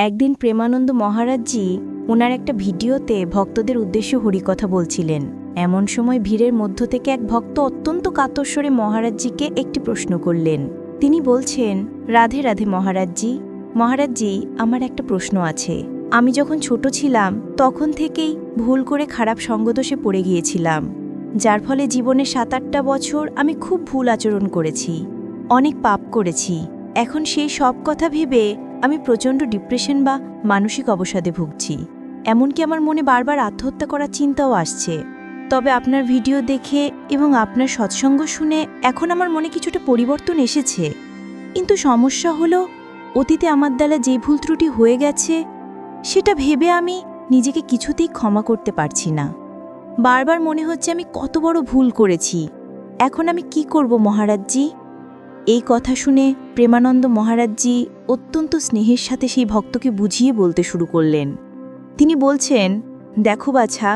একদিন প্রেমানন্দ মহারাজজি ওনার একটা ভিডিওতে ভক্তদের উদ্দেশ্যে হরিকথা বলছিলেন। এমন সময় ভিড়ের মধ্য থেকে এক ভক্ত অত্যন্ত কাতস্বরে মহারাজজিকে একটি প্রশ্ন করলেন। তিনি বলছেন, রাধে রাধে মহারাজজি। মহারাজজি, আমার একটা প্রশ্ন আছে। আমি যখন ছোট ছিলাম, তখন থেকেই ভুল করে খারাপ সঙ্গদোষে পড়ে গিয়েছিলাম। যার ফলে জীবনে সাত আটটা বছর আমি খুব ভুল আচরণ করেছি। অনেক পাপ করেছি। এখন সেই সব কথা ভেবে আমি প্রচণ্ড ডিপ্রেশন বা মানসিক অবসাদে ভুগছি। এমনকি আমার মনে বারবার আত্মহত্যা করার চিন্তাও আসছে। তবে আপনার ভিডিও দেখে এবং আপনার সৎসঙ্গ শুনে এখন আমার মনে কিছুটা পরিবর্তন এসেছে। কিন্তু সমস্যা হলো, অতীতে আমার দ্বারা যে ভুল ত্রুটি হয়ে গেছে, সেটা ভেবে আমি নিজেকে কিছুতেই ক্ষমা করতে পারছি না। বারবার মনে হচ্ছে আমি কত বড় ভুল করেছি। এখন আমি কি করব মহারাজজি এই কথা শুনে প্রেমানন্দ মহারাজজি অত্যন্ত স্নেহের সাথে সেই ভক্তকে বুঝিয়ে বলতে শুরু করলেন। তিনি বলছেন, দেখো বাছা,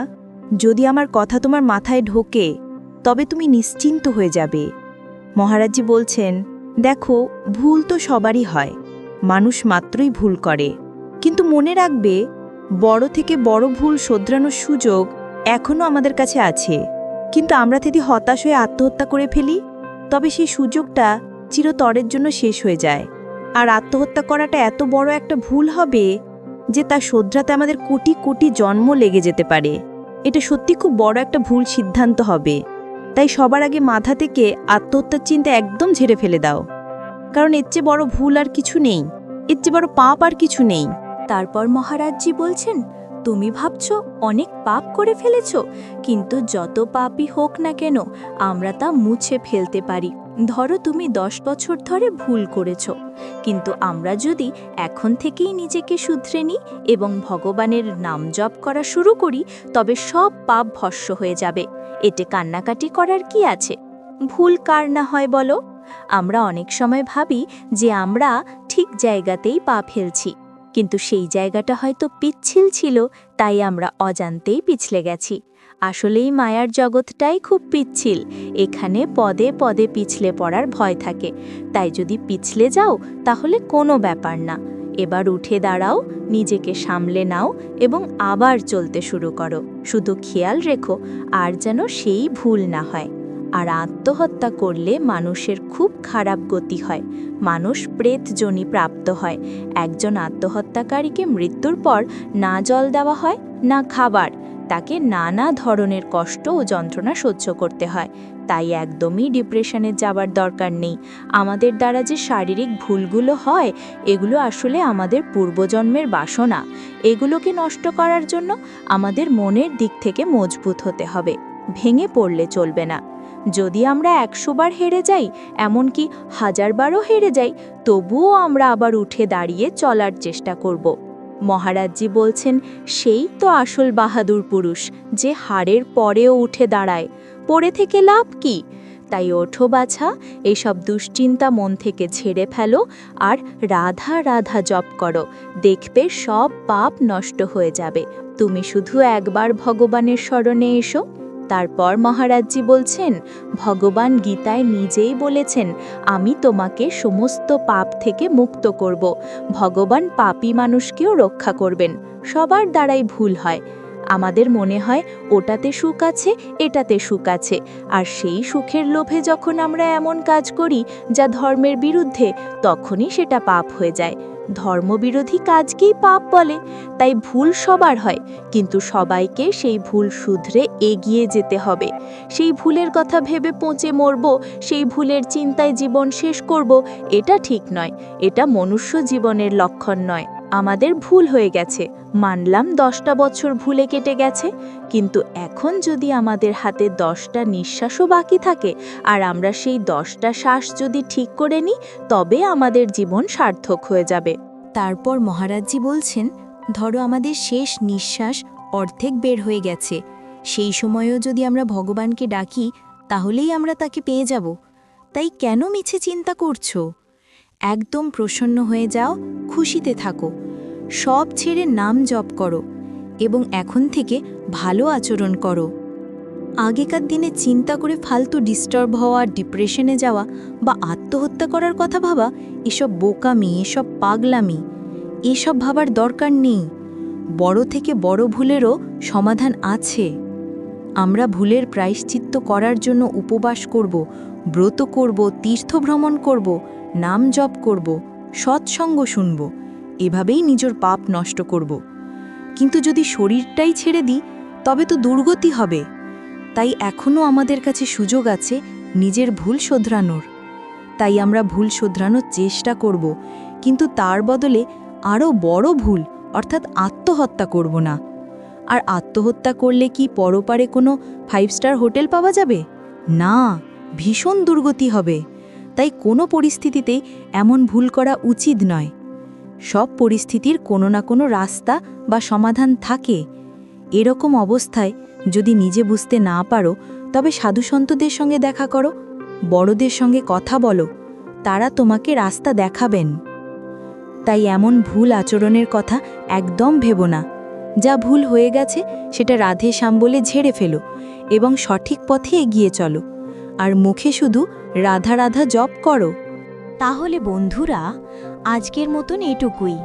যদি আমার কথা তোমার মাথায় ঢোকে, তবে তুমি নিশ্চিন্ত হয়ে যাবে। মহারাজজি বলছেন, দেখো, ভুল তো সবারই হয়, মানুষ মাত্রই ভুল করে। কিন্তু মনে রাখবে, বড় থেকে বড় ভুল শোধরানোর সুযোগ এখনও আমাদের কাছে আছে। কিন্তু আমরা যদি হতাশ হয়ে আত্মহত্যা করে ফেলি, তবে সেই সুযোগটা চিরতরের জন্য শেষ হয়ে যায়। আর আত্মহত্যা করাটা এত বড় একটা ভুল হবে যে তা শোধরাতে আমাদের কোটি কোটি জন্ম লেগে যেতে পারে। এটা সত্যি খুব বড় একটা ভুল সিদ্ধান্ত হবে। তাই সবার আগে মাথা থেকে আত্মহত্যার চিন্তা একদম ঝেড়ে ফেলে দাও। কারণ এর চেয়ে বড় ভুল আর কিছু নেই। এর চেয়ে বড় পাপ আর কিছু নেই। তারপর মহারাজজি বলছেন তুমি ভাবছ অনেক পাপ করে ফেলেছ, কিন্তু যত পাপই হোক না কেন, আমরা তা মুছে ফেলতে পারি। ধরো তুমি দশ বছর ধরে ভুল করেছ, কিন্তু আমরা যদি এখন থেকেই নিজেকে শুধরে নিই এবং ভগবানের নাম জপ করা শুরু করি, তবে সব পাপ ভস্য হয়ে যাবে। এতে কান্নাকাটি করার কি আছে? ভুল কার না হয় বলো? আমরা অনেক সময় ভাবি যে আমরা ঠিক জায়গাতেই পা ফেলছি। কিন্তু সেই জায়গাটা হয়তো পিচ্ছিল ছিল, তাই আমরা অজান্তেই পিছলে গেছি। আসলেই মায়ার জগৎটাই খুব পিচ্ছিল, এখানে পদে পদে পিছলে পড়ার ভয় থাকে। তাই যদি পিছলে যাও, তাহলে কোনো ব্যাপার না। এবার উঠে দাঁড়াও, নিজেকে সামলে নাও এবং আবার চলতে শুরু করো। শুধু খেয়াল রেখো, আর যেন সেই ভুল না হয়। আর আত্মহত্যা করলে মানুষের খুব খারাপ গতি হয়। মানুষ প্রেতজনি প্রাপ্ত হয়। একজন আত্মহত্যাকারীকে মৃত্যুর পর না জল দেওয়া হয়, না খাবার। তাকে নানা ধরনের কষ্ট ও যন্ত্রণা সহ্য করতে হয়। তাই একদমই ডিপ্রেশনে যাবার দরকার নেই। আমাদের দ্বারা যে শারীরিক ভুলগুলো হয়, এগুলো আসলে আমাদের পূর্বজন্মের বাসনা। এগুলোকে নষ্ট করার জন্য আমাদের মনের দিক থেকে মজবুত হতে হবে। ভেঙে পড়লে চলবে না। যদি আমরা একশো বার হেরে যাই, এমনকি হাজারবারও হেরে যাই, তবুও আমরা আবার উঠে দাঁড়িয়ে চলার চেষ্টা করব। মহারাজজি বলছেন, সেই তো আসল বাহাদুর পুরুষ, যে হারের পরেও উঠে দাঁড়ায়। পড়ে থেকে লাভ কি? তাই ওঠো বাছা, এসব দুশ্চিন্তা মন থেকে ছেড়ে ফেলো আর রাধা রাধা জপ করো। দেখবে সব পাপ নষ্ট হয়ে যাবে। তুমি শুধু একবার ভগবানের স্মরণে এসো। তারপর মহারাজজি বলছেন, ভগবান গীতায় নিজেই বলেছেন, আমি তোমাকে সমস্ত পাপ থেকে মুক্ত করব। ভগবান পাপি মানুষকেও রক্ষা করবেন। সবার দ্বারাই ভুল হয়। আমাদের মনে হয় ওটাতে সুখ আছে, এটাতে সুখ আছে। আর সেই সুখের লোভে যখন আমরা এমন কাজ করি যা ধর্মের বিরুদ্ধে, তখনই সেটা পাপ হয়ে যায়। ধর্মবিরোধী কাজকেই পাপ বলে, তাই ভুল সবার হয়। কিন্তু সবাইকে সেই ভুল শুধরে এগিয়ে যেতে হবে। সেই ভুলের কথা ভেবে পচে মরব, সেই ভুলের চিন্তায় জীবন শেষ করব, এটা ঠিক নয়। এটা মনুষ্য জীবনের লক্ষণ নয়। আমাদের ভুল হয়ে গেছে। মানলাম দশটা বছর ভুলে কেটে গেছে, কিন্তু এখন যদি আমাদের হাতে দশটা নিঃশ্বাসও বাকি থাকে আর আমরা সেই দশটা শ্বাস যদি ঠিক করে নিই, তবে আমাদের জীবন সার্থক হয়ে যাবে। তারপর মহারাজজি বলছেন, ধরো আমাদের শেষ নিঃশ্বাস অর্ধেক বের হয়ে গেছে। সেই সময়েও যদি আমরা ভগবানকে ডাকি, তাহলেই আমরা তাকে পেয়ে যাব। তাই কেন মিছে চিন্তা করছ? একদম প্রসন্ন হয়ে যাও, খুশিতে থাকো। সব ছেড়ে নাম জপ করো এবং এখন থেকে ভালো আচরণ করো। আগেকার দিনে চিন্তা করে ফালতু ডিস্টার্ব হওয়া ডিপ্রেশনে যাওয়া বা আত্মহত্যা করার কথা ভাবা, এসব বোকামি, এসব পাগলামি, এসব ভাবার দরকার নেই। বড় থেকে বড় ভুলেরও সমাধান আছে। আমরা ভুলের প্রায়শ্চিত্ত করার জন্য উপবাস করব, ব্রত করব, তীর্থভ্রমণ করব নাম জপ করব, সৎসঙ্গ শুনব, এভাবেই নিজের পাপ নষ্ট করব। কিন্তু যদি শরীরটাই ছেড়ে দিই, তবে তো দুর্গতি হবে। তাই এখনও আমাদের কাছে সুযোগ আছে নিজের ভুল শোধরানোর। তাই আমরা ভুল শোধরানোর চেষ্টা করব, কিন্তু তার বদলে আরও বড় ভুল, অর্থাৎ আত্মহত্যা করব না। আর আত্মহত্যা করলে কি পরপারে কোনো ফাইভ স্টার হোটেল পাওয়া যাবে? না, ভীষণ দুর্গতি হবে। তাই কোনো পরিস্থিতিতেই এমন ভুল করা উচিত নয়। সব পরিস্থিতির কোনো না কোনো রাস্তা বা সমাধান থাকে। এরকম অবস্থায় যদি নিজে বুঝতে না পারো, তবে সাধুসন্তদের সঙ্গে দেখা করো, বড়দের সঙ্গে কথা বলো, তারা তোমাকে রাস্তা দেখাবেন। তাই এমন ভুল আচরণের কথা একদম ভেবো না। যা ভুল হয়ে গেছে, সেটা রাধে শ্যাম বলে ঝেড়ে ফেলো এবং সঠিক পথে এগিয়ে চলো। আর মুখে শুধু রাধা রাধা জপ করো। তাহলে বন্ধুরা, আজকের মতন এটুকুই।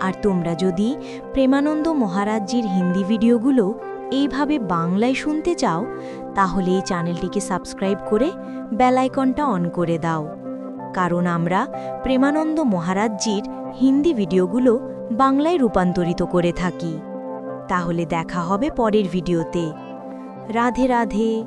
আর তোমরা যদি প্রেমানন্দ মহারাজজির হিন্দি ভিডিওগুলো এইভাবে বাংলায় শুনতে চাও, তাহলে এই চ্যানেলটিকে সাবস্ক্রাইব করে বেলাইকনটা অন করে দাও। কারণ আমরা প্রেমানন্দ মহারাজজির হিন্দি ভিডিওগুলো বাংলায় রূপান্তরিত করে থাকি। তাহলে দেখা হবে পরের ভিডিওতে। রাধে রাধে।